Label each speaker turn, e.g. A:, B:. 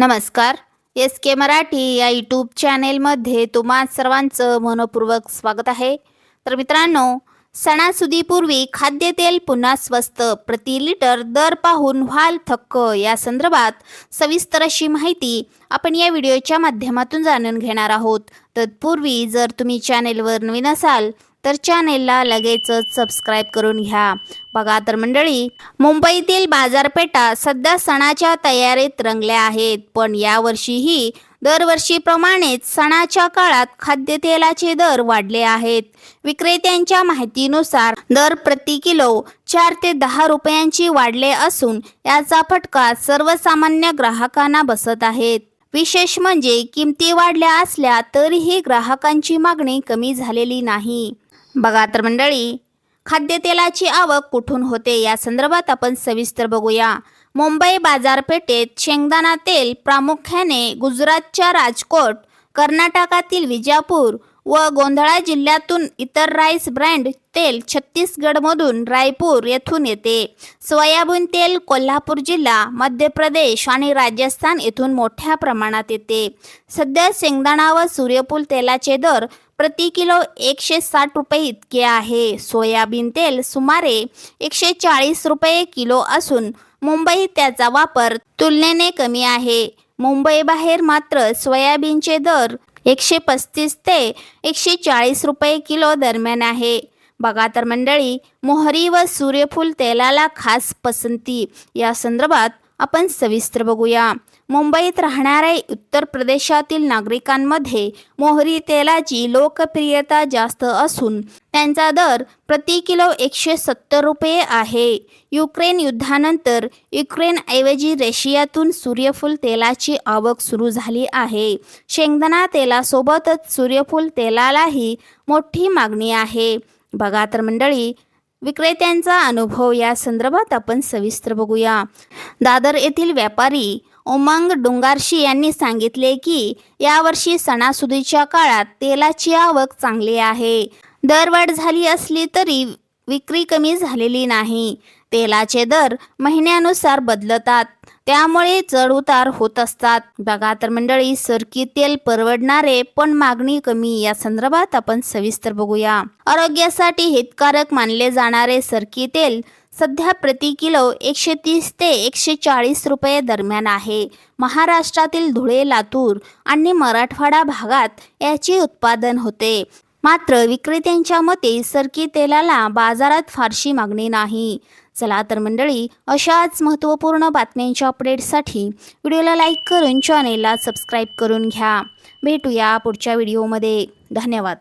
A: नमस्कार. एस के मराठी या यूट्यूब चॅनेलमध्ये तुम्हा सर्वांचं मनपूर्वक स्वागत आहे. तर मित्रांनो सणासुदीपूर्वी खाद्यतेल पुन्हा स्वस्त प्रति लिटर दर पाहून व्हाल थक्क या संदर्भात सविस्तर अशी माहिती आपण या व्हिडिओच्या माध्यमातून जाणून घेणार आहोत. तत्पूर्वी जर तुम्ही चॅनेलवर नवीन असाल तर चॅनेलला लगेचच सबस्क्राईब करून घ्या. बघा तर मंडळी मुंबईतील बाजारपेठा सध्या सणाच्या तयारीत रंगल्या आहेत. पण यावर्षीही दरवर्षीप्रमाणेच सणाच्या काळात खाद्यतेलाचे दर वाढले आहेत. विक्रेत्यांच्या माहितीनुसार दर प्रति किलो चार ते दहा रुपयांची वाढले असून याचा फटका सर्वसामान्य ग्राहकांना बसत आहेत. विशेष म्हणजे किमती वाढल्या असल्या तरीही ग्राहकांची मागणी कमी झालेली नाही. बघा तर मंडळी खाद्यतेलाची आवक कुठून होते या संदर्भात आपण सविस्तर बघूया. मुंबई बाजारपेठेत शेंगदाणा तेल प्रामुख्याने गुजरातच्या राजकोट कर्नाटकातील विजापूर व गोंधळा जिल्ह्यातून इतर राईस ब्रँड तेल छत्तीसगडमधून रायपूर येथून येते. सोयाबीन तेल कोल्हापूर जिल्हा मध्य प्रदेश आणि राजस्थान येथून मोठ्या प्रमाणात येते. सध्या शेंगदाणा व सूर्यफूल तेलाचे दर प्रति किलो एकशे साठ रुपये इतके आहे. सोयाबीन तेल सुमारे एकशे चाळीस रुपये किलो असून मुंबईत त्याचा वापर तुलनेने कमी आहे. मुंबईबाहेर मात्र सोयाबीनचे दर एकशे पस्तीस ते एकशे चाळीस रुपये किलो दरम्यान आहे. बघा तर मंडळी मोहरी व सूर्यफूल तेलाला खास पसंती. या संदर्भात आपण सविस्तर बघूया. मुंबईत राहणाऱ्या उत्तर प्रदेशातील नागरिकांमध्ये मोहरी तेलाची लोकप्रियता जास्त असून त्यांचा दर प्रति किलो एकशे सत्तर रुपये आहे. युक्रेन युद्धानंतर युक्रेनऐवजी रशियातून सूर्यफूल तेलाची आवक सुरू झाली आहे. शेंगदाणा तेलासोबतच सूर्यफूल तेलालाही मोठी मागणी आहे. बघा तर मंडळी विक्रेत्यांचा अनुभव या संदर्भात आपण सविस्तर बघूया. दादर येथील व्यापारी उमंग डुंगारशी यांनी सांगितले की यावर्षी सणासुदीच्या काळात तेलाची आवक चांगली आहे. दरवाढ झाली असली तरी विक्री कमी झालेली नाही. तेलाचे दर महिन्यानुसार बदलतात. त्यामुळे चढउतार होत असतात. बघा तर मंडळी सरकी तेल परवडणारे पण मागणी कमी. या संदर्भात आपण सविस्तर बघूया. आरोग्यासाठी हितकारक मानले जाणारे सरकी तेल सध्या प्रति किलो एकशे तीस ते एकशे चाळीस रुपये दरम्यान आहे. महाराष्ट्रातील धुळे लातूर आणि मराठवाडा भागात याचे उत्पादन होते. मात्र विक्रेत्यांच्या मते सरकी तेलाला बाजारात फारशी मागणी नाही. चला तर मंडळी अशाच महत्त्वपूर्ण बातम्यांच्या अपडेटसाठी व्हिडिओला लाईक करून चॅनेलला सबस्क्राईब करून घ्या. भेटूया पुढच्या व्हिडिओमध्ये. धन्यवाद.